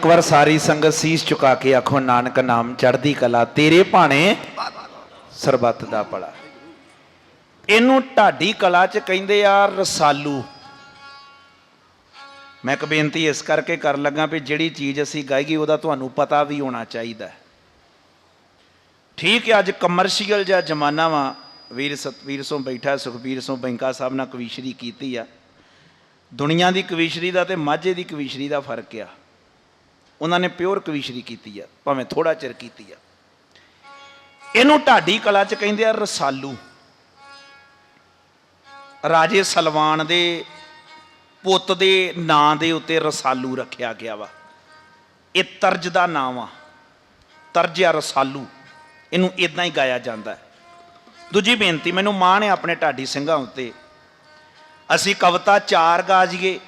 ਇੱਕ ਵਾਰ ਸਾਰੀ ਸੰਗਤ ਸੀਸ ਝੁਕਾ ਕੇ ਆਖੋ, ਨਾਨਕ ਨਾਮ, ਚੜ੍ਹਦੀ ਕਲਾ, ਤੇਰੇ ਭਾਣੇ ਸਰਬੱਤ ਦਾ ਭਲਾ। ਇਹਨੂੰ ਢਾਡੀ ਕਲਾ ਚ ਕਹਿੰਦੇ ਆ ਰਸਾਲੂ। ਮੈਂ ਇੱਕ ਬੇਨਤੀ ਇਸ ਕਰਕੇ ਕਰਨ ਲੱਗਾ ਵੀ ਜਿਹੜੀ ਚੀਜ਼ ਅਸੀਂ ਗਾਈਗੀ, ਉਹਦਾ ਤੁਹਾਨੂੰ ਪਤਾ ਵੀ ਹੋਣਾ ਚਾਹੀਦਾ। ਠੀਕ ਹੈ, ਅੱਜ ਕਮਰਸ਼ੀਅਲ ਜਿਹਾ ਜ਼ਮਾਨਾ ਵਾ। ਵੀਰ ਸਤਵੀਰ ਸੋਂ ਬੈਠਾ, ਸੁਖਬੀਰ ਸੋਂ ਬੈਂਕਾ ਸਾਹਿਬ ਨਾਲ ਕਵੀਸ਼ਰੀ ਕੀਤੀ ਆ। ਦੁਨੀਆ ਦੀ ਕਵੀਸ਼ਰੀ ਦਾ ਤੇ ਮਾਝੇ ਦੀ ਕਵੀਸ਼ਰੀ ਦਾ ਫ਼ਰਕ ਆ। ਉਹਨਾਂ ਨੇ ਪਿਓਰ ਕਵੀਸ਼ਰੀ ਕੀਤੀ ਆ, ਭਾਵੇਂ ਥੋੜਾ ਚਿਰ ਕੀਤੀ ਆ। ਇਹਨੂੰ ਢਾਡੀ ਕਲਾ ਚ ਕਹਿੰਦੇ ਆ ਰਸਾਲੂ। ਰਾਜੇ ਸਲਵਾਨ ਦੇ ਪੁੱਤ ਦੇ ਨਾਂ ਦੇ ਉੱਤੇ ਰਸਾਲੂ ਰੱਖਿਆ ਗਿਆ ਵਾ। ਇਹ ਤਰਜ ਦਾ ਨਾਮ ਆ ਤਰਜਿਆ ਰਸਾਲੂ। ਇਹਨੂੰ ਇਦਾਂ ਹੀ ਗਾਇਆ ਜਾਂਦਾ ਹੈ। ਦੂਜੀ ਬੇਨਤੀ, ਮੈਨੂੰ ਮਾਣ ਹੈ ਆਪਣੇ ਢਾਡੀ ਸਿੰਘਾਂ ਉੱਤੇ, ਅਸੀਂ ਕਵਿਤਾ 4 ਗਾ ਜੀਏ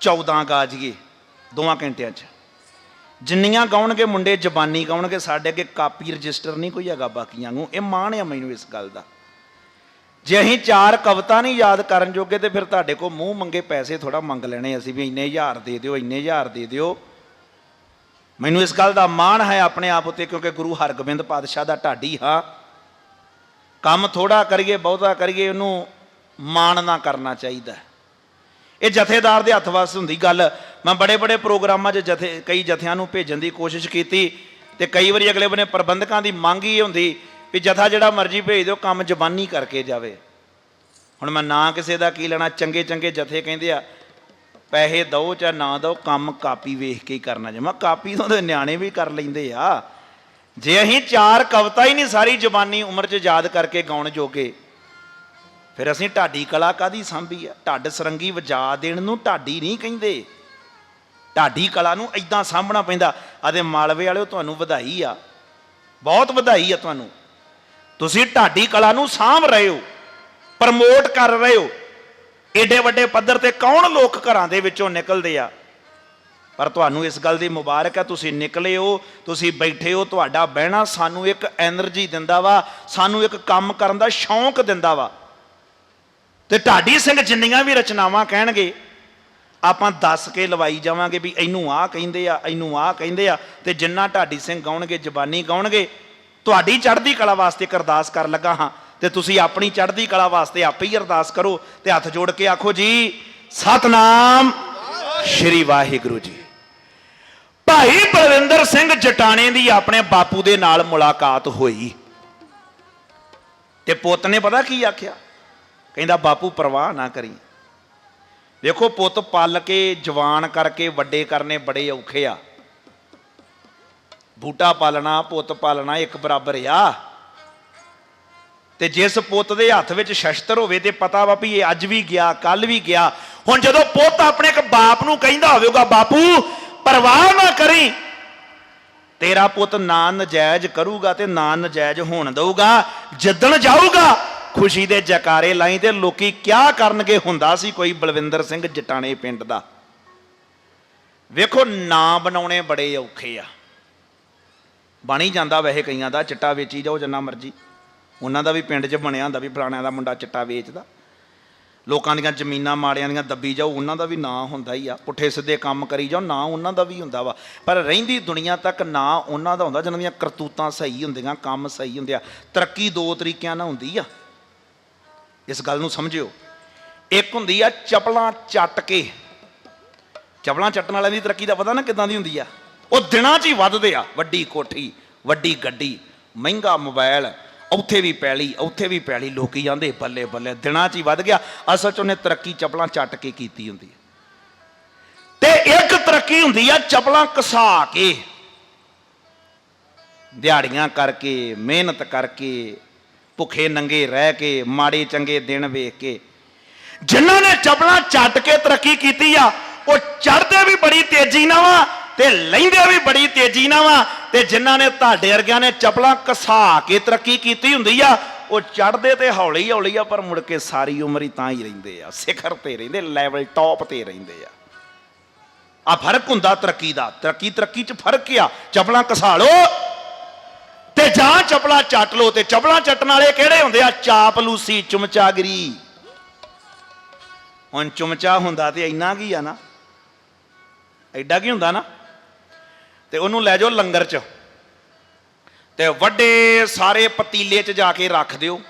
14 ਗਾ ਜੀਏ ਦੋਵਾਂ ਘੰਟਿਆਂ 'ਚ। ਜਿੰਨੀਆਂ ਗਾਉਣਗੇ ਮੁੰਡੇ, ਜ਼ਬਾਨੀ ਗਾਉਣਗੇ, ਸਾਡੇ ਅੱਗੇ ਕਾਪੀ ਰਜਿਸਟਰ ਨਹੀਂ ਕੋਈ ਹੈਗਾ ਬਾਕੀਆਂ ਨੂੰ। ਇਹ ਮਾਣ ਆ ਮੈਨੂੰ ਇਸ ਗੱਲ ਦਾ। ਜੇ ਅਸੀਂ ਚਾਰ ਕਵਿਤਾ ਨਹੀਂ ਯਾਦ ਕਰਨ ਜੋਗੇ ਤੇ ਫਿਰ ਤੁਹਾਡੇ ਕੋਲ ਮੂੰਹ ਮੰਗੇ ਪੈਸੇ ਥੋੜਾ ਮੰਗ ਲੈਣੇ ਅਸੀਂ ਵੀ ਇੰਨੇ ਹਜ਼ਾਰ ਦੇ ਦਿਓ, ਇੰਨੇ ਹਜ਼ਾਰ ਦੇ ਦਿਓ। ਮੈਨੂੰ ਇਸ ਗੱਲ ਦਾ ਮਾਣ ਹੈ ਆਪਣੇ ਆਪ ਉੱਤੇ ਕਿਉਂਕਿ ਗੁਰੂ ਹਰਗੋਬਿੰਦ ਪਾਤਸ਼ਾਹ ਦਾ ਢਾਡੀ ਹਾਂ ਕੰਮ ਥੋੜਾ ਕਰੀਏ, ਬਹੁਤਾ ਕਰੀਏ, ਉਹਨੂੰ ਮਾਣ ਨਾ ਕਰਨਾ ਚਾਹੀਦਾ। ਇਹ ਜਥੇਦਾਰ ਦੇ ਹੱਥ ਵੱਸ ਹੁੰਦੀ ਗੱਲ। ਮੈਂ ਬੜੇ ਬੜੇ ਪ੍ਰੋਗਰਾਮਾਂ 'ਚ ਜਥੇ, ਕਈ ਜਥਿਆਂ ਨੂੰ ਭੇਜਣ ਦੀ ਕੋਸ਼ਿਸ਼ ਕੀਤੀ ਤੇ ਕਈ ਵਾਰੀ ਅਗਲੇ ਬੰਨੇ ਪ੍ਰਬੰਧਕਾਂ ਦੀ ਮੰਗ ਹੀ ਹੁੰਦੀ ਵੀ ਜਥਾ ਜਿਹੜਾ ਮਰਜ਼ੀ ਭੇਜ ਦਿਓ, ਕੰਮ ਜ਼ਬਾਨੀ ਕਰਕੇ ਜਾਵੇ। ਹੁਣ ਮੈਂ ਨਾ ਕਿਸੇ ਦਾ ਕੀ ਲੈਣਾ ਚੰਗੇ ਚੰਗੇ ਜਥੇ ਕਹਿੰਦੇ ਆ, ਪੈਸੇ ਦਓ ਜਾਂ ਨਾ ਦਓ ਕੰਮ ਕਾਪੀ ਵੇਖ ਕੇ ਹੀ ਕਰਨਾ ਜੇ। ਕਾਪੀ ਤੋਂ ਤੇ ਨਿਆਣੇ ਵੀ ਕਰ ਲੈਂਦੇ ਆ। ਜੇ ਅਸੀਂ ਚਾਰ ਕਵਿਤਾ ਹੀ ਨਹੀਂ ਸਾਰੀ ਜ਼ਬਾਨੀ ਉਮਰ 'ਚ ਯਾਦ ਕਰਕੇ ਗਾਉਣ ਜੋਗੇ ਫਿਰ ਅਸੀਂ ਢਾਡੀ ਕਲਾ ਕਾਦੀ ਸੰਭੀ ਆ? ਢੱਡ ਸਰੰਗੀ ਵਜਾ ਦੇਣ ਨੂੰ ਢਾਡੀ ਨਹੀਂ ਕਹਿੰਦੇ। ਢਾਡੀ ਕਲਾ ਨੂੰ ਐਦਾਂ ਸਾਂਭਣਾ ਪੈਂਦਾ। ਆਦੇ ਮਾਲਵੇ ਵਾਲਿਓ ਤੁਹਾਨੂੰ ਵਧਾਈ ਆ। ਬਹੁਤ ਵਧਾਈ ਆ ਤੁਹਾਨੂੰ। ਤੁਸੀਂ ਢਾਡੀ ਕਲਾ ਨੂੰ ਸਾਂਭ ਰਹੇ ਹੋ। ਪ੍ਰਮੋਟ ਕਰ ਰਹੇ ਹੋ। ਏਡੇ ਵੱਡੇ ਪੱਧਰ ਤੇ ਕੌਣ ਲੋਕ ਘਰਾਂ ਦੇ ਵਿੱਚੋਂ ਨਿਕਲਦੇ ਆ? ਪਰ ਤੁਹਾਨੂੰ ਇਸ ਗੱਲ ਦੀ ਮੁਬਾਰਕ ਹੈ ਤੁਸੀਂ ਨਿਕਲੇ ਹੋ, ਤੁਸੀਂ ਬੈਠੇ ਹੋ, ਤੁਹਾਡਾ ਬਹਿਣਾ ਸਾਨੂੰ ਇੱਕ એનર્ਜੀ ਦਿੰਦਾ ਵਾ, ਸਾਨੂੰ ਇੱਕ ਕੰਮ ਕਰਨ ਦਾ ਸ਼ੌਂਕ ਦਿੰਦਾ ਵਾ। ਤੇ ਢਾਡੀ ਸਿੰਘ ਜਿੰਨੀਆਂ ਵੀ ਰਚਨਾਵਾਂ ਕਹਿਣਗੇ, ਆਪਾਂ ਦੱਸ ਕੇ ਲਵਾਈ ਜਾਵਾਂਗੇ ਵੀ ਇਹਨੂੰ ਆਹ ਕਹਿੰਦੇ ਆ, ਇਹਨੂੰ ਆਹ ਕਹਿੰਦੇ ਆ, ਤੇ ਜਿੰਨਾ ਢਾਡੀ ਸਿੰਘ ਗਾਉਣਗੇ, ਜ਼ਬਾਨੀ ਗਾਉਣਗੇ, ਤੁਹਾਡੀ ਚੜ੍ਹਦੀ ਕਲਾ ਵਾਸਤੇ ਇੱਕ ਅਰਦਾਸ ਕਰ ਲੱਗਾ ਹਾਂ, ਤੇ ਤੁਸੀਂ ਆਪਣੀ ਚੜ੍ਹਦੀ ਕਲਾ ਵਾਸਤੇ ਆਪੇ ਹੀ ਅਰਦਾਸ ਕਰੋ, ਤੇ ਹੱਥ ਜੋੜ ਕੇ ਆਖੋ ਜੀ, ਸਤਨਾਮ ਸ਼੍ਰੀ ਵਾਹਿਗੁਰੂ ਜੀ। ਭਾਈ ਬਲਵਿੰਦਰ ਸਿੰਘ ਜਟਾਣੇ ਦੀ ਆਪਣੇ ਬਾਪੂ ਦੇ ਨਾਲ ਮੁਲਾਕਾਤ ਹੋਈ। ਤੇ ਪੁੱਤ ਨੇ ਪਤਾ ਕੀ ਆਖਿਆ? ਕਹਿੰਦਾ, ਬਾਪੂ, ਪਰਵਾਹ ਨਾ ਕਰੀ। ਦੇਖੋ, ਪੁੱਤ ਪਲ ਕੇ ਜਵਾਨ ਕਰਕੇ ਵੱਡੇ ਕਰਨੇ ਬੜੇ ਔਖੇ ਆ। ਬੂਟਾ ਪਾਲਣਾ, ਪੁੱਤ ਪਾਲਣਾ ਇੱਕ ਬਰਾਬਰ ਆ। ਤੇ ਜਿਸ ਪੁੱਤ ਦੇ ਹੱਥ ਵਿੱਚ ਸ਼ਸਤਰ ਹੋਵੇ ਤੇ ਪਤਾ ਵਾ ਵੀ ਇਹ ਅੱਜ ਵੀ ਗਿਆ ਕੱਲ ਵੀ ਗਿਆ। ਹੁਣ ਜਦੋਂ ਪੁੱਤ ਆਪਣੇ ਇੱਕ ਬਾਪ ਨੂੰ ਕਹਿੰਦਾ ਹੋਵੇਗਾ, ਬਾਪੂ, ਪਰਵਾਹ ਨਾ ਕਰੀ। ਤੇਰਾ ਪੁੱਤ ਨਾ ਨਜਾਇਜ਼ ਕਰੂਗਾ ਤੇ ਨਾ ਨਜਾਇਜ਼ ਹੋਣ ਦਊਗਾ। ਜਿੱਦਣ ਜਾਊਗਾ ਖੁਸ਼ੀ ਦੇ ਜਕਾਰੇ ਲਾਈ ਤੇ ਲੋਕੀ ਕਿਆ ਕਰਨਗੇ? ਹੁੰਦਾ ਸੀ ਕੋਈ ਬਲਵਿੰਦਰ ਸਿੰਘ ਜਟਾਣੇ ਪਿੰਡ ਦਾ। ਵੇਖੋ ਨਾਂ ਬਣਾਉਣੇ ਬੜੇ ਔਖੇ ਆ। ਬਣ ਹੀ ਜਾਂਦਾ ਵੈਸੇ ਕਈਆਂ ਦਾ, ਚਿੱਟਾ ਵੇਚੀ ਜਾਓ ਜਿੰਨਾ ਮਰਜ਼ੀ। ਉਹਨਾਂ ਦਾ ਵੀ ਪਿੰਡ 'ਚ ਬਣਿਆ ਹੁੰਦਾ ਵੀ ਫਲਾਣਿਆਂ ਦਾ ਮੁੰਡਾ ਚਿੱਟਾ ਵੇਚਦਾ। ਲੋਕਾਂ ਦੀਆਂ ਜ਼ਮੀਨਾਂ ਮਾੜਿਆਂ ਦੀਆਂ ਦੱਬੀ ਜਾਓ, ਉਹਨਾਂ ਦਾ ਵੀ ਨਾਂ ਹੁੰਦਾ ਹੀ ਆ। ਪੁੱਠੇ ਸਿੱਧੇ ਕੰਮ ਕਰੀ ਜਾਓ, ਨਾਂ ਉਹਨਾਂ ਦਾ ਵੀ ਹੁੰਦਾ ਵਾ। ਪਰ ਰਹਿੰਦੀ ਦੁਨੀਆ ਤੱਕ ਨਾਂ ਉਹਨਾਂ ਦਾ ਹੁੰਦਾ ਜਿਹਨਾਂ ਦੀਆਂ ਕਰਤੂਤਾਂ ਸਹੀ ਹੁੰਦੀਆਂ, ਕੰਮ ਸਹੀ ਹੁੰਦੇ ਆ। ਤਰੱਕੀ ਦੋ ਤਰੀਕਿਆਂ ਨਾਲ ਹੁੰਦੀ ਆ। ਇਸ ਗੱਲ ਨੂੰ ਸਮਝਿਓ। ਇੱਕ ਹੁੰਦੀ ਆ ਚਪਲਾਂ ਚੱਟ ਕੇ। ਚਪਲਾਂ ਚੱਟਣ ਵਾਲਿਆਂ ਦੀ ਤਰੱਕੀ ਦਾ ਪਤਾ ਨਾ ਕਿਦਾਂ ਦੀ ਹੁੰਦੀ ਆ। ਉਹ ਦਿਨਾਂ 'ਚ ਹੀ ਵੱਧਦੇ ਆ। ਵੱਡੀ ਕੋਠੀ, ਵੱਡੀ ਗੱਡੀ, ਮਹਿੰਗਾ ਮੋਬਾਈਲ ਉੱਥੇ ਵੀ ਪੈਲੀ, ਉੱਥੇ ਵੀ ਪੈਲੀ। ਲੋਕੀ ਜਾਂਦੇ ਬੱਲੇ ਬੱਲੇ, ਦਿਨਾਂ 'ਚ ਹੀ ਵੱਧ ਗਿਆ। ਅਸਲ 'ਚ ਉਹਨੇ ਤਰੱਕੀ ਚਪਲਾਂ ਚੱਟ ਕੇ ਕੀਤੀ ਹੁੰਦੀ ਹੈ ਤੇ ਇੱਕ ਤਰੱਕੀ ਹੁੰਦੀ ਆ ਚਪਲਾਂ ਕਸਾ ਕੇ। ਦਿਹਾੜੀਆਂ ਕਰਕੇ, ਮਿਹਨਤ ਕਰਕੇ ਭੁੱਖੇ ਨੰਗੇ ਰਹਿ ਕੇ, ਮਾੜੇ ਚੰਗੇ ਦਿਨ ਵੇਖ ਕੇ। ਜਿਨ੍ਹਾਂ ਨੇ ਚਪਲਾਂ ਚੱਟ ਕੇ ਤਰੱਕੀ ਕੀਤੀ ਆ, ਉਹ ਚੜਦੇ ਵੀ ਬੜੀ ਤੇਜ਼ੀ ਨਾਲ ਵਾ ਤੇ ਲੈਂਦੇ ਵੀ ਬੜੀ ਤੇਜ਼ੀ ਨਾਲ ਵਾ ਤੇ ਜਿਨ੍ਹਾਂ ਨੇ ਤੁਹਾਡੇ ਵਰਗਿਆਂ ਨੇ ਚਪਲਾਂ ਕਸਾ ਕੇ ਤਰੱਕੀ ਕੀਤੀ ਹੁੰਦੀ ਆ, ਉਹ ਚੜਦੇ ਤੇ ਹੌਲੀ ਹੌਲੀ ਆ, ਪਰ ਮੁੜ ਕੇ ਸਾਰੀ ਉਮਰ ਹੀ ਤਾਂ ਹੀ ਰਹਿੰਦੇ ਆ। ਸਿਖਰ ਤੇ ਰਹਿੰਦੇ ਲੈਵਲ ਟੌਪ ਤੇ ਰਹਿੰਦੇ ਆ। ਆ ਫ਼ਰਕ ਹੁੰਦਾ ਤਰੱਕੀ ਦਾ। ਤਰੱਕੀ ਤਰੱਕੀ 'ਚ ਫ਼ਰਕ ਆ। ਚਪਲਾਂ ਕਸਾ ਲੋ ਤੇ ਜਾਂ ਚਪਲਾ ਚੱਟ ਲੋ ਤੇ ਚਪਲਾ ਚੱਟਣ ਵਾਲੇ ਕਿਹੜੇ ਹੁੰਦੇ ਆ? ਚਾਪਲੂਸੀ ਚਮਚਾਗਰੀ। ਹੁਣ ਚਮਚਾ ਹੁੰਦਾ ਤੇ ਇੰਨਾ ਕੀ ਆ ਨਾ? ਐਡਾ ਕੀ ਹੁੰਦਾ ਨਾ? ਤੇ ਉਹਨੂੰ ਲੈ ਜਾਓ ਲੰਗਰ 'ਚ। ਤੇ ਵੱਡੇ ਸਾਰੇ ਪਤੀਲੇ 'ਚ ਜਾ ਕੇ ਰੱਖ ਦਿਓ।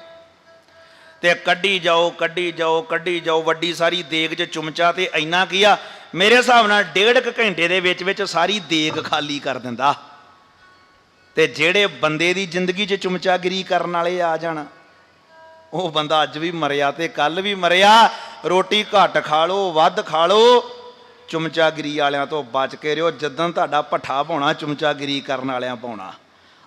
ਤੇ ਕੱਢੀ ਜਾਓ ਕੱਢੀ ਜਾਓ ਕੱਢੀ ਜਾਓ, ਵੱਡੀ ਸਾਰੀ ਦੇਗ 'ਚ ਚਮਚਾ ਤੇ ਇੰਨਾ ਕੀ ਆ? ਮੇਰੇ ਹਿਸਾਬ ਨਾਲ ਡੇਢ ਕੁ ਘੰਟੇ ਦੇ ਵਿੱਚ ਵਿੱਚ ਸਾਰੀ ਦੇਗ ਖਾਲੀ ਕਰ ਦਿੰਦਾ। ਤੇ ਜਿਹੜੇ ਬੰਦੇ ਦੀ ਜ਼ਿੰਦਗੀ 'ਚ ਚਮਚਾਗਿਰੀ ਕਰਨ ਵਾਲੇ ਆ ਜਾਣ, ਉਹ ਬੰਦਾ ਅੱਜ ਵੀ ਮਰਿਆ ਤੇ ਕੱਲ ਵੀ ਮਰਿਆ। ਰੋਟੀ ਘੱਟ ਖਾ ਲਓ, ਵੱਧ ਖਾ ਲਓ। ਚਮਚਾਗਿਰੀ ਵਾਲਿਆਂ ਤੋਂ ਬਚ ਕੇ ਰਿਓ, ਜਦੋਂ ਤੁਹਾਡਾ ਪੱਠਾ ਪਾਉਣਾ, ਚਮਚਾਗਿਰੀ ਕਰਨ ਵਾਲਿਆਂ ਪਾਉਣਾ।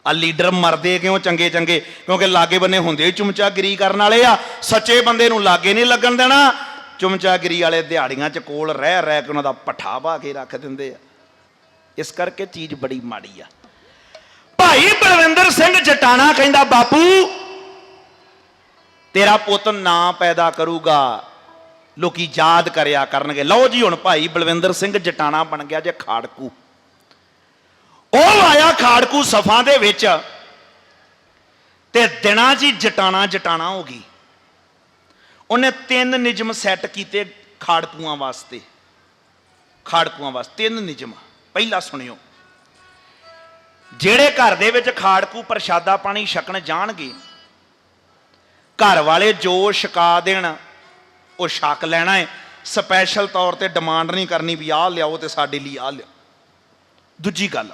ਆ ਲੀਡਰ ਮਰਦੇ ਕਿਉਂ ਚੰਗੇ ਚੰਗੇ? ਕਿਉਂਕਿ ਲਾਗੇ ਬੰਨੇ ਹੁੰਦੇ ਹੀ ਚਮਚਾਗਿਰੀ ਕਰਨ ਵਾਲੇ ਆ। ਸੱਚੇ ਬੰਦੇ ਨੂੰ ਲਾਗੇ ਨਹੀਂ ਲੱਗਣ ਦੇਣਾ। ਚਮਚਾਗਿਰੀ ਵਾਲੇ ਦਿਹਾੜੀਆਂ 'ਚ ਕੋਲ ਰਹਿ ਰਹਿ ਕੇ ਉਹਨਾਂ ਦਾ ਪੱਠਾ ਪਾ ਕੇ ਰੱਖ ਦਿੰਦੇ ਆ। ਇਸ ਕਰਕੇ ਚੀਜ਼ ਬੜੀ ਮਾੜੀ ਆ। ਭਾਈ ਬਲਵਿੰਦਰ ਸਿੰਘ ਜਟਾਣਾ ਕਹਿੰਦਾ, ਬਾਪੂ, ਤੇਰਾ ਪੁੱਤ ਨਾਂ ਪੈਦਾ ਕਰੂਗਾ। ਲੋਕੀ ਯਾਦ ਕਰਿਆ ਕਰਨਗੇ। ਲਓ ਜੀ ਹੁਣ ਭਾਈ ਬਲਵਿੰਦਰ ਸਿੰਘ ਜਟਾਣਾ ਬਣ ਗਿਆ ਜੇ ਖਾੜਕੂ। ਉਹ ਆਇਆ ਖਾੜਕੂ ਸਫਾਂ ਦੇ ਵਿੱਚ ਤੇ ਦਿਨਾਂ ਜੀ ਜਟਾਣਾ ਜਟਾਣਾ ਹੋ ਗਈ। ਉਹਨੇ ਤਿੰਨ ਨਿਯਮ ਸੈੱਟ ਕੀਤੇ ਖਾੜਕੂਆਂ ਵਾਸਤੇ। ਖਾੜਕੂਆਂ ਵਾਸਤੇ ਤਿੰਨ ਨਿਯਮ। ਪਹਿਲਾ ਸੁਣਿਓ। ਜਿਹੜੇ ਘਰ ਦੇ ਵਿੱਚ ਖਾੜਕੂ, ਪ੍ਰਸ਼ਾਦਾ ਪਾਣੀ ਛਕਣ ਜਾਣਗੇ, ਘਰ ਵਾਲੇ ਜੋ ਛਕਾ ਦੇਣ, ਉਹ ਛਕ ਲੈਣਾ ਹੈ ਸਪੈਸ਼ਲ ਤੌਰ ਤੇ ਡਿਮਾਂਡ ਨਹੀਂ ਕਰਨੀ ਵੀ ਆਹ ਲਿਆਓ ਤੇ ਸਾਡੇ ਲਈ ਆਹ ਲਿਆਓ। ਦੂਜੀ ਗੱਲ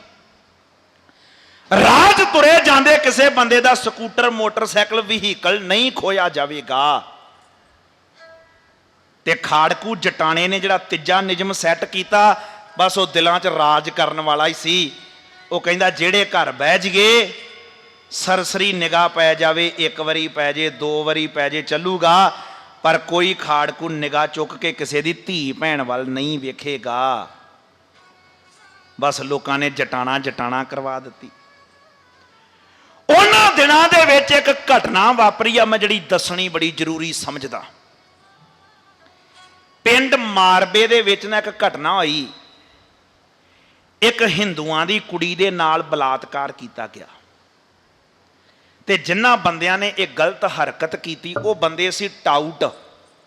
ਰਾਜ ਤੁਰੇ ਜਾਂਦੇ ਕਿਸੇ ਬੰਦੇ ਦਾ ਸਕੂਟਰ, ਮੋਟਰਸਾਈਕਲ, ਵਹੀਕਲ ਨਹੀਂ ਖੋਇਆ ਜਾਵੇਗਾ। ਤੇ ਖਾੜਕੂ ਜਟਾਣੇ ਨੇ ਜਿਹੜਾ ਤੀਜਾ ਨਿਯਮ ਸੈੱਟ ਕੀਤਾ, ਬਸ ਉਹ ਦਿਲਾਂ 'ਚ ਰਾਜ ਕਰਨ ਵਾਲਾ ਹੀ ਸੀ। ਉਹ ਕਹਿੰਦਾ, ਜਿਹੜੇ ਘਰ ਬਹਿ ਜਗੇ ਸਰਸਰੀ ਨਿਗਾਹ ਪੈ ਜਾਵੇ, ਇੱਕ ਵਾਰੀ ਪੈ ਜੇ, ਦੋ ਵਾਰੀ ਪੈ ਜੇ, ਚੱਲੂਗਾ। ਪਰ ਕੋਈ ਖਾੜਕੂ ਨਿਗਾਹ ਚੁੱਕ ਕੇ ਕਿਸੇ ਦੀ ਧੀ ਭੈਣ ਵੱਲ ਨਹੀਂ ਵੇਖੇਗਾ। ਬਸ ਲੋਕਾਂ ਨੇ ਜਟਾਣਾ ਜਟਾਣਾ ਕਰਵਾ ਦਿੱਤੀ। ਉਹਨਾਂ ਦਿਨਾਂ ਦੇ ਵਿੱਚ ਇੱਕ ਘਟਨਾ ਵਾਪਰੀ ਆ, ਮੈਂ ਜਿਹੜੀ ਦੱਸਣੀ ਬੜੀ ਜ਼ਰੂਰੀ ਸਮਝਦਾ। ਪਿੰਡ ਮਾਰਬੇ ਦੇ ਵਿੱਚ ਨਾ ਇੱਕ ਘਟਨਾ ਹੋਈ। ਇੱਕ ਹਿੰਦੂਆਂ ਦੀ ਕੁੜੀ ਦੇ ਨਾਲ ਬਲਾਤਕਾਰ ਕੀਤਾ ਗਿਆ। ਤੇ ਜਿਨ੍ਹਾਂ ਬੰਦਿਆਂ ਨੇ ਇਹ ਗਲਤ ਹਰਕਤ ਕੀਤੀ, ਉਹ ਬੰਦੇ ਸੀ ਟਾਊਟ।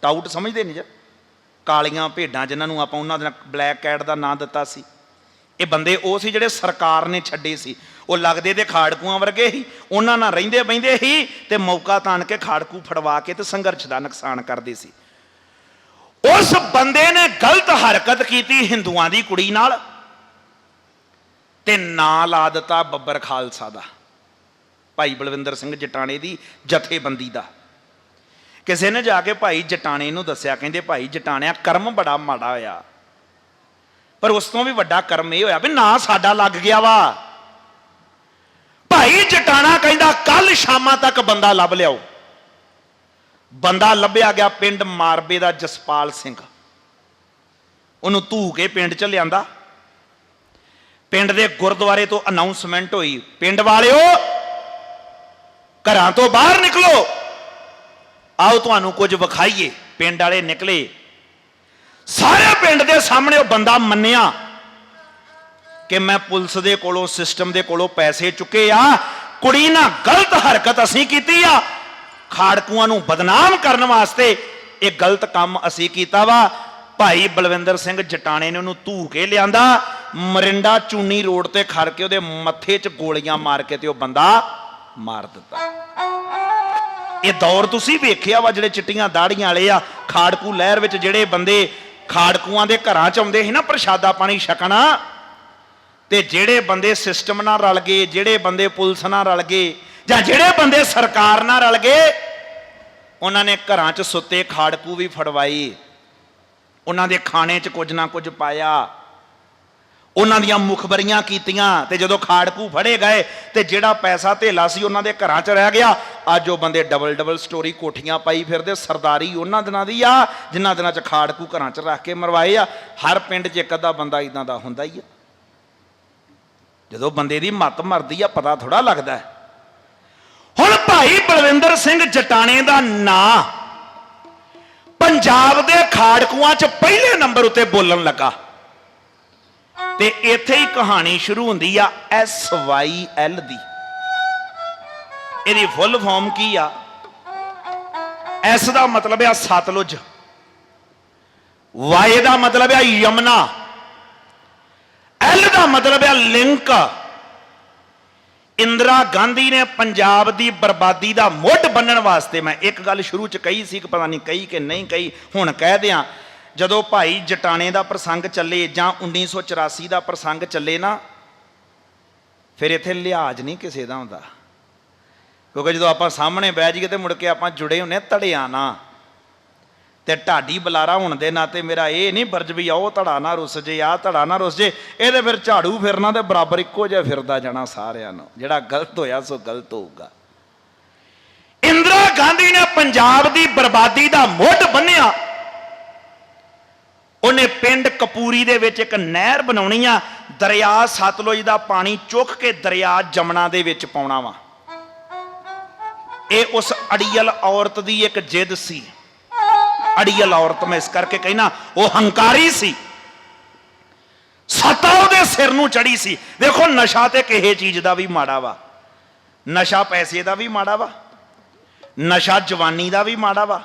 ਟਾਊਟ ਸਮਝਦੇ ਨਹੀਂ ਜੀ? ਕਾਲੀਆਂ ਭੇਡਾਂ ਜਿਨ੍ਹਾਂ ਨੂੰ ਆਪਾਂ ਉਹਨਾਂ ਦਾ ਬਲੈਕ ਕੈਟ ਦਾ ਨਾਂ ਦਿੱਤਾ ਸੀ। ਇਹ ਬੰਦੇ ਉਹ ਸੀ ਜਿਹੜੇ ਸਰਕਾਰ ਨੇ ਛੱਡੇ ਸੀ। ਉਹ ਲੱਗਦੇ ਤੇ ਖਾੜਕੂਆਂ ਵਰਗੇ ਹੀ ਉਹਨਾਂ ਨਾਲ ਰਹਿੰਦੇ ਬੈਂਦੇ ਹੀ ਤੇ ਮੌਕਾ ਤਾਣ ਕੇ ਖਾੜਕੂ ਫੜਵਾ ਕੇ ਤੇ ਸੰਘਰਸ਼ ਦਾ ਨੁਕਸਾਨ ਕਰਦੇ ਸੀ। ਉਸ ਬੰਦੇ ਨੇ ਗਲਤ ਹਰਕਤ ਕੀਤੀ ਹਿੰਦੂਆਂ ਦੀ ਕੁੜੀ ਨਾਲ। ਤੇ ਨਾਂ ਲਾ ਦਿੱਤਾ ਬੱਬਰ ਖਾਲਸਾ ਦਾ। ਭਾਈ ਬਲਵਿੰਦਰ ਸਿੰਘ ਜਟਾਣੇ ਦੀ ਜਥੇਬੰਦੀ ਦਾ। ਕਿਸੇ ਨੇ ਜਾ ਕੇ ਭਾਈ ਜਟਾਣੇ ਨੂੰ ਦੱਸਿਆ, ਕਹਿੰਦੇ ਭਾਈ ਜਟਾਣਿਆ ਕਰਮ ਬੜਾ ਮਾੜਾ ਹੋਇਆ। ਪਰ ਉਸ ਤੋਂ ਵੀ ਵੱਡਾ ਕਰਮ ਇਹ ਹੋਇਆ ਵੀ ਨਾ ਸਾਡਾ ਲੱਗ ਗਿਆ ਵਾ। ਭਾਈ ਜਟਾਣਾ ਕਹਿੰਦਾ ਕੱਲ ਸ਼ਾਮਾਂ ਤੱਕ ਬੰਦਾ ਲੱਭ ਲਿਆਓ। ਬੰਦਾ ਲੱਭਿਆ ਗਿਆ ਪਿੰਡ ਮਾਰਬੇ ਦਾ ਜਸਪਾਲ ਸਿੰਘ। ਉਹਨੂੰ ਧੂ ਕੇ ਪਿੰਡ ਚ ਲਿਆਂਦਾ। ਪਿੰਡ ਦੇ ਗੁਰਦੁਆਰੇ ਤੋਂ ਅਨਾਉਂਸਮੈਂਟ ਹੋਈ। ਪਿੰਡ ਵਾਲਿਓ, ਘਰਾਂ ਤੋਂ ਬਾਹਰ ਨਿਕਲੋ। ਆਓ ਤੁਹਾਨੂੰ ਕੁਝ ਵਿਖਾਈਏ। ਪਿੰਡ ਵਾਲੇ ਨਿਕਲੇ। ਸਾਰੇ ਪਿੰਡ ਦੇ ਸਾਹਮਣੇ ਉਹ ਬੰਦਾ ਮੰਨਿਆ ਕਿ ਮੈਂ ਪੁਲਿਸ ਦੇ ਕੋਲੋਂ ਸਿਸਟਮ ਦੇ ਕੋਲੋਂ ਪੈਸੇ ਚੁੱਕੇ ਆ। ਕੁੜੀ ਨਾਲ ਗਲਤ ਹਰਕਤ ਅਸੀਂ ਕੀਤੀ ਆ। ਖਾੜਕੂਆਂ ਨੂੰ ਬਦਨਾਮ ਕਰਨ ਵਾਸਤੇ ਇਹ ਗਲਤ ਕੰਮ ਅਸੀਂ ਕੀਤਾ ਵਾ। ਭਾਈ ਬਲਵਿੰਦਰ ਸਿੰਘ ਜਟਾਣੇ ਨੇ ਉਹਨੂੰ ਧੂ ਕੇ ਲਿਆਂਦਾ, ਮਰਿੰਡਾ ਚੂਨੀ ਰੋਡ ਤੇ ਖੜ ਕੇ ਉਹਦੇ ਮੱਥੇ 'ਚ ਗੋਲੀਆਂ ਮਾਰ ਕੇ ਤੇ ਉਹ ਬੰਦਾ ਮਾਰ ਦਿੱਤਾ। ਇਹ ਦੌਰ ਤੁਸੀਂ ਵੇਖਿਆ ਵਾ ਜਿਹੜੇ ਚਿੱਟੀਆਂ ਦਾੜੀਆਂ ਵਾਲੇ ਆ, ਖਾੜਕੂ ਲਹਿਰ ਵਿੱਚ ਜਿਹੜੇ ਬੰਦੇ ਖਾੜਕੂਆਂ ਦੇ ਘਰਾਂ 'ਚ ਆਉਂਦੇ ਸੀ ਨਾ ਪ੍ਰਸ਼ਾਦਾ ਪਾਣੀ ਛਕਣਾ, ਤੇ ਜਿਹੜੇ ਬੰਦੇ ਸਿਸਟਮ ਨਾਲ ਰਲ ਗਏ, ਜਿਹੜੇ ਬੰਦੇ ਪੁਲਿਸ ਨਾਲ ਰਲ ਗਏ, ਜਾਂ ਜਿਹੜੇ ਬੰਦੇ ਸਰਕਾਰ ਨਾਲ ਰਲ ਗਏ, ਉਹਨਾਂ ਨੇ ਘਰਾਂ 'ਚ ਸੁੱਤੇ, ਖਾੜਕੂ ਵੀ ਫੜਵਾਈ। ਉਹਨਾਂ ਦੇ ਖਾਣੇ 'ਚ ਕੁਝ ਨਾ ਕੁਝ ਪਾਇਆ। ਉਹਨਾਂ ਦੀਆਂ ਮੁਖਬਰੀਆਂ ਕੀਤੀਆਂ ਤੇ ਜਦੋਂ ਖਾੜਕੂ ਫੜੇ ਗਏ ਤੇ ਜਿਹੜਾ ਪੈਸਾ ਧੇਲਾ ਸੀ ਉਹਨਾਂ ਦੇ ਘਰਾਂ 'ਚ ਰਹਿ ਗਿਆ। ਅੱਜ ਉਹ ਬੰਦੇ ਡਬਲ ਡਬਲ ਸਟੋਰੀ ਕੋਠੀਆਂ ਪਾਈ ਫਿਰਦੇ, ਸਰਦਾਰੀ ਉਹਨਾਂ ਦਿਨਾਂ ਦੀ ਆ, ਜਿਨ੍ਹਾਂ ਦਿਨਾਂ 'ਚ ਖਾੜਕੂ ਘਰਾਂ 'ਚ ਰੱਖ ਕੇ ਮਰਵਾਏ ਆ। ਹਰ ਪਿੰਡ 'ਚ ਇੱਕ ਅੱਧਾ ਬੰਦਾ ਇਦਾਂ ਦਾ ਹੁੰਦਾ ਹੀ ਆ। ਜਦੋਂ ਬੰਦੇ ਦੀ ਮੱਤ ਮਰਦੀ ਆ, ਪਤਾ ਥੋੜਾ ਲੱਗਦਾ। ਹੁਣ ਭਾਈ ਬਲਵਿੰਦਰ ਸਿੰਘ ਜਟਾਣੇ ਦਾ ਨਾਂ ਪੰਜਾਬ ਦੇ ਖਾੜਕੂਆਂ 'ਚ ਪਹਿਲੇ ਨੰਬਰ ਉੱਤੇ ਬੋਲਣ ਲੱਗਾ। ਤੇ ਇੱਥੇ ਹੀ ਕਹਾਣੀ ਸ਼ੁਰੂ ਹੁੰਦੀ ਆ ਐਸ ਵਾਈ ਐਲ ਦੀ। ਇਹਦੀ ਫੁੱਲ ਫਾਰਮ ਕੀ ਆ? ਐਸ ਦਾ ਮਤਲਬ ਆ ਸਤਲੁਜ। ਵਾਈ ਦਾ ਮਤਲਬ ਆ ਯਮਨਾ। ਐਲ ਦਾ ਮਤਲਬ ਆ ਲਿੰਕ। ਇੰਦਰਾ ਗਾਂਧੀ ਨੇ ਪੰਜਾਬ ਦੀ ਬਰਬਾਦੀ ਦਾ ਮੁੱਢ ਬੰਨਣ ਵਾਸਤੇ ਮੈਂ ਇੱਕ ਗੱਲ ਸ਼ੁਰੂ ਚ ਕਹੀ ਸੀ ਕਿ ਪਤਾ ਨਹੀਂ ਕਹੀ ਕਿ ਨਹੀਂ ਕਹੀ, ਹੁਣ ਕਹਿ ਦਿਆਂ, ਜਦੋਂ ਭਾਈ ਜਟਾਣੇ ਦਾ ਪ੍ਰਸੰਗ ਚੱਲੇ ਜਾਂ 1984 ਦਾ ਪ੍ਰਸੰਗ ਚੱਲੇ ਨਾ, ਫਿਰ ਇੱਥੇ ਲਿਹਾਜ਼ ਨਹੀਂ ਕਿਸੇ ਦਾ ਹੁੰਦਾ। ਕਿਉਂਕਿ ਜਦੋਂ ਆਪਾਂ ਸਾਹਮਣੇ ਬਹਿ ਜਾਈਏ ਤੇ ਮੁੜ ਕੇ ਆਪਾਂ ਜੁੜੇ ਹੁੰਨੇ ਧੜਿਆਂ ਨਾ ਤੇ ਢਾਡੀ ਬੁਲਾਰਾ ਹੋਣ ਦੇ ਨਾਤੇ ਮੇਰਾ ਇਹ ਨਹੀਂ ਫਰਜ਼ ਵੀ ਆਓ ਧੜਾ ਨਾ ਰੁੱਸ ਜੇ ਆ ਧੜਾ ਨਾ ਰੁੱਸ ਜੇ, ਇਹਦੇ ਫਿਰ ਝਾੜੂ ਫਿਰਨਾ ਤੇ ਬਰਾਬਰ ਇੱਕੋ ਜਿਹਾ ਫਿਰਦਾ ਜਾਣਾ ਸਾਰਿਆਂ ਨੂੰ। ਜਿਹੜਾ ਗਲਤ ਹੋਇਆ ਸੋ ਗਲਤ ਹੋਊਗਾ। ਇੰਦਰਾ ਗਾਂਧੀ ਨੇ ਪੰਜਾਬ ਦੀ ਬਰਬਾਦੀ ਦਾ ਮੁੱਢ ਬੰਨਿਆ। ਉਹਨੇ ਪਿੰਡ ਕਪੂਰੀ ਦੇ ਵਿੱਚ ਇੱਕ ਨਹਿਰ ਬਣਾਉਣੀ ਆ, ਦਰਿਆ ਸਤਲੁਜ ਦਾ ਪਾਣੀ ਚੁੱਕ ਕੇ ਦਰਿਆ ਜਮਨਾ ਦੇ ਵਿੱਚ ਪਾਉਣਾ ਵਾ। ਇਹ ਉਸ ਅੜੀਅਲ ਔਰਤ ਦੀ ਇੱਕ ਜਿੱਦ ਸੀ। ਅੜੀਅਲ ਔਰਤ ਮੈਂ ਇਸ ਕਰਕੇ ਕਹਿਣਾ, ਉਹ ਹੰਕਾਰੀ ਸੀ। ਸਤਾ ਉਹਦੇ ਸਿਰ ਨੂੰ ਚੜੀ ਸੀ। ਦੇਖੋ, ਨਸ਼ਾ ਤੇ ਕਿਸੇ ਚੀਜ਼ ਦਾ ਵੀ ਮਾੜਾ ਵਾ। ਨਸ਼ਾ ਪੈਸੇ ਦਾ ਵੀ ਮਾੜਾ ਵਾ। ਨਸ਼ਾ ਜਵਾਨੀ ਦਾ ਵੀ ਮਾੜਾ ਵਾ।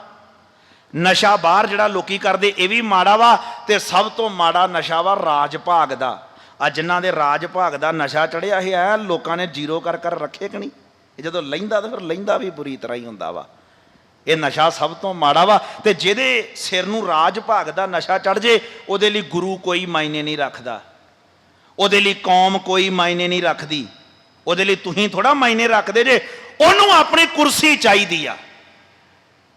ਨਸ਼ਾ ਬਾਹਰ ਜਿਹੜਾ ਲੋਕੀ ਕਰਦੇ, ਇਹ ਵੀ ਮਾੜਾ ਵਾ ਤੇ ਸਭ ਤੋਂ ਮਾੜਾ ਨਸ਼ਾ ਵਾ ਰਾਜ ਭਾਗ ਦਾ। ਆ ਜਿਨ੍ਹਾਂ ਦੇ ਰਾਜ ਭਾਗ ਦਾ ਨਸ਼ਾ ਚੜਿਆ ਇਹ ਐ, ਲੋਕਾਂ ਨੇ ਜ਼ੀਰੋ ਕਰ ਕਰ ਰੱਖੇ ਕਿ ਨਹੀਂ? ਇਹ ਜਦੋਂ ਲੈਂਦਾ ਤਾਂ ਫਿਰ ਲੈਂਦਾ ਵੀ ਬੁਰੀ ਤਰ੍ਹਾਂ ਹੀ ਹੁੰਦਾ ਵਾ। ਇਹ ਨਸ਼ਾ ਸਭ ਤੋਂ ਮਾੜਾ ਵਾ ਤੇ ਜਿਹਦੇ ਸਿਰ ਨੂੰ ਰਾਜ ਭਾਗ ਦਾ ਨਸ਼ਾ ਚੜ ਜੇ, ਉਹਦੇ ਲਈ ਗੁਰੂ ਕੋਈ ਮਾਇਨੇ ਨਹੀਂ ਰੱਖਦਾ। ਉਹਦੇ ਲਈ ਕੌਮ ਕੋਈ ਮਾਇਨੇ ਨਹੀਂ ਰੱਖਦੀ। ਉਹਦੇ ਲਈ ਤੁਸੀਂ ਥੋੜਾ ਮਾਇਨੇ ਰੱਖਦੇ ਜੇ, ਉਹਨੂੰ ਆਪਣੀ ਕੁਰਸੀ ਚਾਹੀਦੀ ਆ।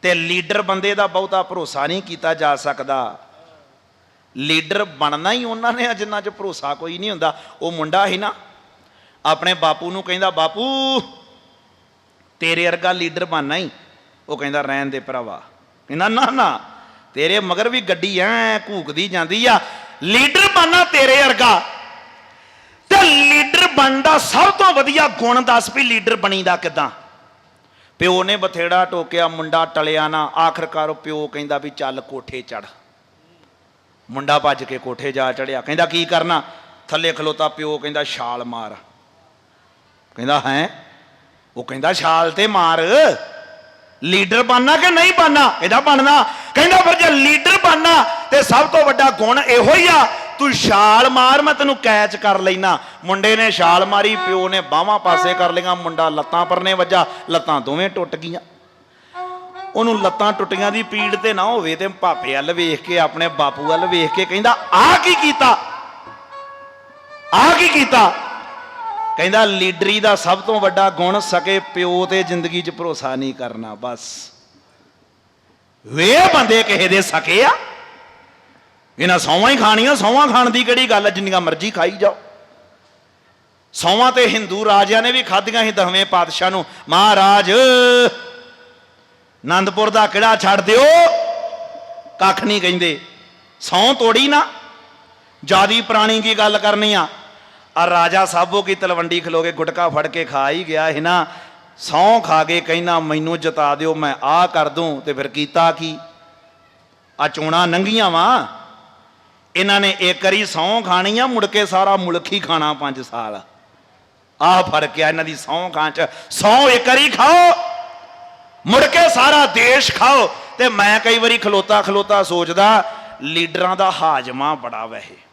ਤੇ ਲੀਡਰ ਬੰਦੇ ਦਾ ਬਹੁਤਾ ਭਰੋਸਾ ਨਹੀਂ ਕੀਤਾ ਜਾ ਸਕਦਾ। ਲੀਡਰ ਬਣਨਾ ਹੀ ਉਹਨਾਂ ਨੇ ਆ, ਜਿੰਨਾ 'ਚ ਭਰੋਸਾ ਕੋਈ ਨਹੀਂ ਹੁੰਦਾ। ਉਹ ਮੁੰਡਾ ਹੀ ਨਾ, ਆਪਣੇ ਬਾਪੂ ਨੂੰ ਕਹਿੰਦਾ, ਬਾਪੂ, ਤੇਰੇ ਵਰਗਾ ਲੀਡਰ ਬਣਨਾ ਹੀ। ਉਹ ਕਹਿੰਦਾ, ਰਹਿਣ ਦੇ ਭਰਾਵਾ। ਕਹਿੰਦਾ, ਨਾ ਨਾ, ਤੇਰੇ ਮਗਰ ਵੀ ਗੱਡੀ ਐ ਘੂਕਦੀ ਜਾਂਦੀ ਆ। ਲੀਡਰ ਬਣਨਾ ਤੇਰੇ ਵਰਗਾ। ਤੇ ਲੀਡਰ ਬਣਦਾ ਸਭ ਤੋਂ ਵਧੀਆ ਗੁਣ ਦੱਸ ਵੀ ਲੀਡਰ ਬਣੀਦਾ ਕਿਦਾਂ। ਪਿਓ ਨੇ ਬਥੇੜਾ ਟੋਕਿਆ, ਮੁੰਡਾ ਟਲਿਆ ਨਾ। ਆਖਰਕਾਰ ਪਿਓ ਕਹਿੰਦਾ ਵੀ ਚੱਲ ਕੋਠੇ ਚੜ ਮੁੰਡਾ ਭੱਜ ਕੇ ਕੋਠੇ ਜਾ ਚੜਿਆ ਕਹਿੰਦਾ, ਕੀ ਕਰਨਾ? ਥੱਲੇ ਖਲੋਤਾ ਪਿਓ ਕਹਿੰਦਾ, ਛਾਲ ਮਾਰ। ਕਹਿੰਦਾ, ਹੈ? ਉਹ ਕਹਿੰਦਾ, ਛਾਲ ਤੇ ਮਾਰ। ਲੀਡਰ ਬਣਨਾ ਕਿ ਨਹੀਂ ਬਣਨਾ? ਇਹਦਾ ਬਣਨਾ। ਕਹਿੰਦਾ ਫਿਰ ਜੇ ਲੀਡਰ ਬਣਨਾ, ਤੇ ਸਭ ਤੋਂ ਵੱਡਾ ਗੁਣ ਇਹੋ ਹੀ ਆ, ਤੂੰ ਛਾਲ ਮਾਰ, ਮੈਂ ਤੈਨੂੰ ਕੈਚ ਕਰ ਲੈਣਾ ਮੁੰਡੇ ਨੇ ਛਾਲ ਮਾਰੀ, ਪਿਓ ਨੇ ਬਾਹਾਂ ਪਾਸੇ ਕਰ ਲਈਆਂ, ਮੁੰਡਾ ਲੱਤਾਂ ਪਰਨੇ ਵੱਜਾ, ਲੱਤਾਂ ਦੋਵੇਂ ਟੁੱਟ ਗਈਆਂ। ਉਹਨੂੰ ਲੱਤਾਂ ਟੁੱਟੀਆਂ ਦੀ ਪੀੜ ਤੇ ਨਾ ਹੋਵੇ ਤੇ ਭਾਪੇ ਵੱਲ ਵੇਖ ਕੇ, ਆਪਣੇ ਬਾਪੂ ਵੱਲ ਵੇਖ ਕੇ ਕਹਿੰਦਾ, ਆਹ ਕੀ ਕੀਤਾ? ਆਹ ਕੀ ਕੀਤਾ? ਕਹਿੰਦਾ ਲੀਡਰੀ ਦਾ ਸਭ ਤੋਂ ਵੱਡਾ ਗੁਣ ਸਕੇ ਪਿਓ ਤੇ ਜ਼ਿੰਦਗੀ 'ਚ ਭਰੋਸਾ ਨਹੀਂ ਕਰਨਾ, ਬਸ। ਵੇ ਬੰਦੇ ਕਿਸੇ ਦੇ ਸਕੇ ਆ? ਇਹਨਾਂ ਸੌਵਾਂ ਹੀ ਖਾਣੀਆਂ, ਸੌਵਾਂ ਖਾਣ ਦੀ ਕਿਹੜੀ ਗੱਲ ਆ? ਜਿੰਨੀਆਂ ਮਰਜ਼ੀ ਖਾਈ ਜਾਓ। ਸੌਵਾਂ ਤੇ ਹਿੰਦੂ ਰਾਜਿਆਂ ਨੇ ਵੀ ਖਾਧੀਆਂ ਸੀ ਦਸਵੇਂ ਪਾਤਸ਼ਾਹ ਨੂੰ। ਮਹਾਰਾਜ, ਆਨੰਦਪੁਰ ਦਾ ਕਿਹੜਾ ਛੱਡ ਦਿਓ? ਕੱਖ ਨਹੀਂ ਕਹਿੰਦੇ। ਸੌਂ ਤੋੜੀ ਨਾ। ਜਿਆਦੀ ਪ੍ਰਾਣੀ ਕੀ ਗੱਲ ਕਰਨੀ ਆ? ਆ ਰਾਜਾ ਸਾਬੋ ਕੀ ਤਲਵੰਡੀ ਖਲੋ ਕੇ ਗੁਟਕਾ ਫੜ ਕੇ ਖਾ ਹੀ ਗਿਆ। ਹੈ ਨਾ ਸੌਂ ਖਾ ਕੇ ਕਹਿੰਦਾ, ਮੈਨੂੰ ਜਤਾ ਦਿਓ, ਮੈਂ ਆਹ ਕਰ ਦੂੰ। ਤੇ ਫਿਰ ਕੀਤਾ ਕੀ? ਆ ਚੋਣਾ ਨੰਗੀਆਂ ਵਾ। ਇਹਨਾਂ ਨੇ ਇੱਕ ਵਾਰੀ ਸੌਂ ਖਾਣੀ ਆ ਮੁੜ ਕੇ ਸਾਰਾ ਮੁਲਕ ਹੀ ਖਾਣਾ 5 ਸਾਲ। ਆਹ ਫ਼ਰਕ ਆ ਇਹਨਾਂ ਦੀ ਸੌਂ ਖਾਂ ਚ। ਸੌਂ ਇੱਕ ਵਾਰੀ ਖਾਓ, ਮੁੜ ਕੇ ਸਾਰਾ ਦੇਸ਼ ਖਾਓ। ਤੇ ਮੈਂ ਕਈ ਵਾਰੀ ਖਲੋਤਾ ਖਲੋਤਾ ਸੋਚਦਾ, ਲੀਡਰਾਂ ਦਾ ਹਾਜਮਾ ਬੜਾ ਵੈਸੇ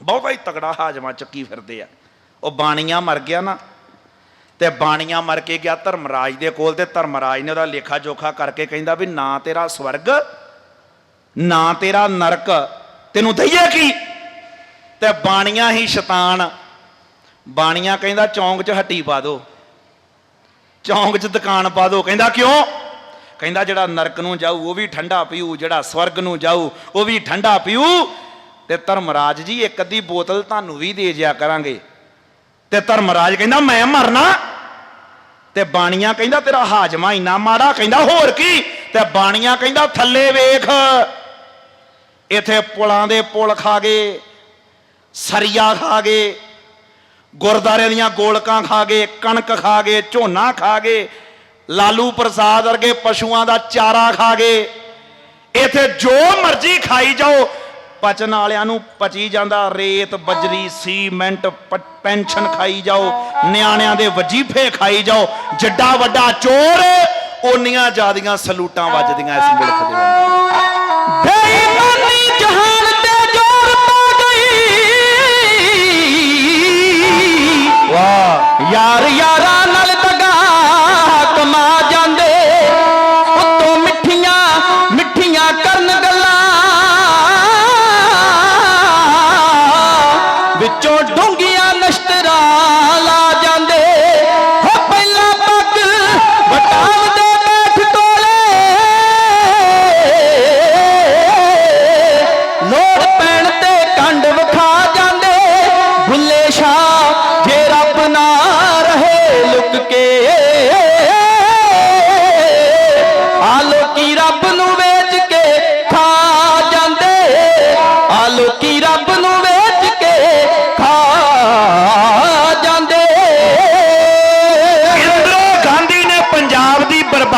ਬਹੁਤਾ ਹੀ ਤਗੜਾ ਹਾਜਮਾ ਚੱਕੀ ਫਿਰਦੇ ਆ। ਉਹ ਬਾਣੀਆਂ ਮਰ ਗਿਆ ਨਾ, ਤੇ ਬਾਣੀਆਂ ਮਰ ਕੇ ਗਿਆ ਧਰਮਰਾਜ ਦੇ ਕੋਲ ਤੇ ਧਰਮਰਾਜ ਨੇ ਉਹਦਾ ਲੇਖਾ ਜੋਖਾ ਕਰਕੇ ਕਹਿੰਦਾ ਵੀ ਨਾ ਤੇਰਾ ਸਵਰਗ, ਨਾ ਤੇਰਾ ਨਰਕ, ਤੈਨੂੰ ਦਈਏ ਕੀ? ਤੇ ਬਾਣੀਆਂ ਹੀ ਸ਼ੈਤਾਨ। ਬਾਣੀਆਂ ਕਹਿੰਦਾ ਚੌਂਕ 'ਚ ਹੱਟੀ ਪਾ ਦੋ, ਚੌਂਕ 'ਚ ਦੁਕਾਨ ਪਾ ਦੋ। ਕਹਿੰਦਾ ਕਿਉਂ? ਕਹਿੰਦਾ ਜਿਹੜਾ ਨਰਕ ਨੂੰ ਜਾਊ, ਉਹ ਵੀ ਠੰਡਾ ਪੀਊ, ਜਿਹੜਾ ਸਵਰਗ ਨੂੰ ਜਾਊ, ਉਹ ਵੀ ਠੰਡਾ ਪੀਊ। ਤੇ ਧਰਮਰਾਜ ਜੀ, ਇੱਕ ਅੱਧੀ ਬੋਤਲ ਤੁਹਾਨੂੰ ਵੀ ਦੇ ਜਿਆ ਕਰਾਂਗੇ। ਤੇ ਧਰਮਰਾਜ ਕਹਿੰਦਾ, ਮੈਂ ਮਰਨਾ? ਤੇ ਬਾਣੀਆਂ ਕਹਿੰਦਾ, ਤੇਰਾ ਹਾਜਮਾ ਇੰਨਾ ਮਾੜਾ? ਕਹਿੰਦਾ, ਹੋਰ ਕੀ? ਤੇ ਬਾਣੀਆਂ ਕਹਿੰਦਾ, ਥੱਲੇ ਵੇਖ। ਇੱਥੇ ਪੁਲਾਂ ਦੇ ਪੁਲ ਖਾ ਗਏ, ਸਰੀਆ ਖਾ ਗਏ, ਗੁਰਦਾਰੇ ਦੀਆਂ ਗੋਲਕਾਂ ਖਾ ਗਏ, ਕਣਕ ਖਾ ਗਏ, ਝੋਨਾ ਖਾ ਗਏ, ਲਾਲੂ ਪ੍ਰਸਾਦ ਵਰਗੇ ਪਸ਼ੂਆਂ ਦਾ ਚਾਰਾ ਖਾ ਗਏ। ਇੱਥੇ ਜੋ ਮਰਜ਼ੀ ਖਾਈ ਜਾਓ ਪਚਨ ਵਾਲਿਆਂ ਨੂੰ ਪਚੀ ਜਾਂਦਾ ਰੇਤ ਬਜਰੀ ਸੀਮੈਂਟ ਪੈਨਸ਼ਨ ਖਾਈ ਜਾਓ ਨਿਆਣਿਆਂ ਦੇ ਵਜੀਫੇ ਖਾਈ ਜਾਓ ਜਿੱਡਾ ਵੱਡਾ ਚੋਰ ਓਨੀਆਂ ਜਿਆਦੀਆਂ ਸਲੂਟਾਂ ਵੱਜਦੀਆਂ ਇਸ ਮੁਲਕ ਦੇ ਅੰਦਰ। ਬੇਈਮਾਨੀ ਜਹਾਨ ਤੇ ਜ਼ੋਰ ਪਾ ਗਈ। ਵਾਹ। ਯਾਰ ਯਾਰਾਂ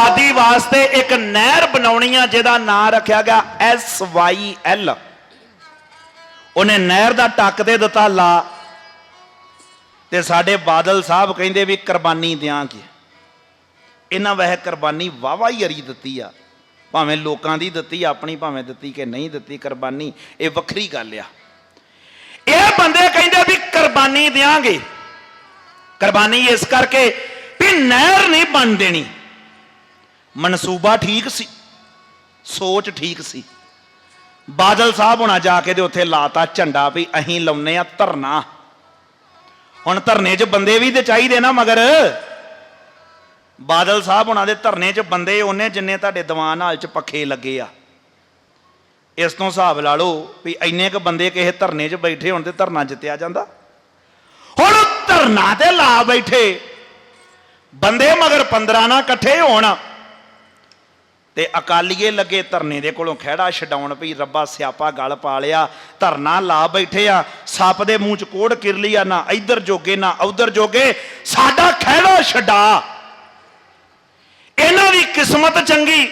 ਪੰਜਾਬ ਵਾਸਤੇ ਇੱਕ ਨਹਿਰ ਬਣਾਉਣੀ ਆ, ਜਿਹਦਾ ਨਾਂ ਰੱਖਿਆ ਗਿਆ ਐਸ ਵਾਈ ਐਲ। ਉਹਨੇ ਨਹਿਰ ਦਾ ਟੱਕ ਦੇ ਦਿੱਤਾ, ਲਾ। ਤੇ ਸਾਡੇ ਬਾਦਲ ਸਾਹਿਬ ਕਹਿੰਦੇ ਵੀ ਕੁਰਬਾਨੀ ਦਿਆਂਗੇ ਇਹਨਾਂ ਵਹਿ ਕੁਰਬਾਨੀ ਵਾਵਾ ਹੀ ਅਰੀ ਦਿੱਤੀ ਆ। ਭਾਵੇਂ ਲੋਕਾਂ ਦੀ ਦਿੱਤੀ, ਆਪਣੀ ਭਾਵੇਂ ਦਿੱਤੀ ਕਿ ਨਹੀਂ ਦਿੱਤੀ ਕੁਰਬਾਨੀ, ਇਹ ਵੱਖਰੀ ਗੱਲ ਆ। ਇਹ ਬੰਦੇ ਕਹਿੰਦੇ ਵੀ ਕੁਰਬਾਨੀ ਦਿਆਂਗੇ। ਕੁਰਬਾਨੀ ਇਸ ਕਰਕੇ ਵੀ ਨਹਿਰ ਨਹੀਂ ਬਣ ਦੇਣੀ। ਮਨਸੂਬਾ ਠੀਕ ਸੀ, ਸੋਚ ਠੀਕ ਸੀ। ਬਾਦਲ ਸਾਹਿਬ ਹੋਣਾ ਜਾ ਕੇ ਤੇ ਉੱਥੇ ਲਾਤਾ ਝੰਡਾ ਵੀ ਅਸੀਂ ਲਾਉਨੇ ਆ ਧਰਨਾ। ਹੁਣ ਧਰਨੇ 'ਚ ਬੰਦੇ ਵੀ ਤੇ ਚਾਹੀਦੇ ਨਾ ਮਗਰ। ਬਾਦਲ ਸਾਹਿਬ ਹੁਣਾਂ ਦੇ ਧਰਨੇ 'ਚ ਬੰਦੇ ਉਹਨੇ ਜਿੰਨੇ ਤੁਹਾਡੇ ਦੀਵਾਨ ਹਾਲ 'ਚ ਪੱਖੇ ਲੱਗੇ ਆ। ਇਸ ਤੋਂ ਹਿਸਾਬ ਲਾ ਲਓ ਵੀ ਇੰਨੇ ਕ ਬੰਦੇ ਕਿਸੇ ਧਰਨੇ 'ਚ ਬੈਠੇ ਹੋਣ ਤੇ ਧਰਨਾ ਜਿੱਤਿਆ ਜਾਂਦਾ। ਹੁਣ ਧਰਨਾ ਤੇ ਲਾ ਬੈਠੇ। ਬੰਦੇ ਮਗਰ 15 ਨਾ ਇਕੱਠੇ ਹੋਣ। ਤੇ ਅਕਾਲੀਏ ਲੱਗੇ ਧਰਨੇ ਦੇ ਕੋਲੋਂ ਖਹਿੜਾ ਛਡਾਉਣ ਪਈ ਰੱਬਾ ਸਿਆਪਾ ਗਲ ਪਾ ਲਿਆ, ਧਰਨਾ ਲਾ ਬੈਠੇ ਆ, ਸੱਪ ਦੇ ਮੂੰਹ ਚ ਕੋੜ ਕਿਰਲੀ ਆ ਨਾ ਇੱਧਰ ਜੋਗੇ, ਨਾ ਉਧਰ ਜੋਗੇ, ਸਾਡਾ ਖਹਿੜਾ ਛਡਾ। ਇਹਨਾਂ ਦੀ ਕਿਸਮਤ ਚੰਗੀ।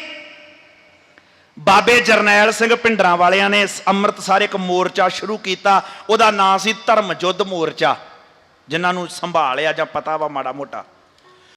ਬਾਬੇ ਜਰਨੈਲ ਸਿੰਘ ਪਿੰਡਰਾਂ ਵਾਲਿਆਂ ਨੇ ਅੰਮ੍ਰਿਤਸਰ ਇੱਕ ਮੋਰਚਾ ਸ਼ੁਰੂ ਕੀਤਾ, ਉਹਦਾ ਨਾਂ ਸੀ ਧਰਮ ਯੁੱਧ ਮੋਰਚਾ, ਜਿਨ੍ਹਾਂ ਨੂੰ ਸੰਭਾਲਿਆ ਜਾਂ ਪਤਾ ਵਾ ਮਾੜਾ ਮੋਟਾ।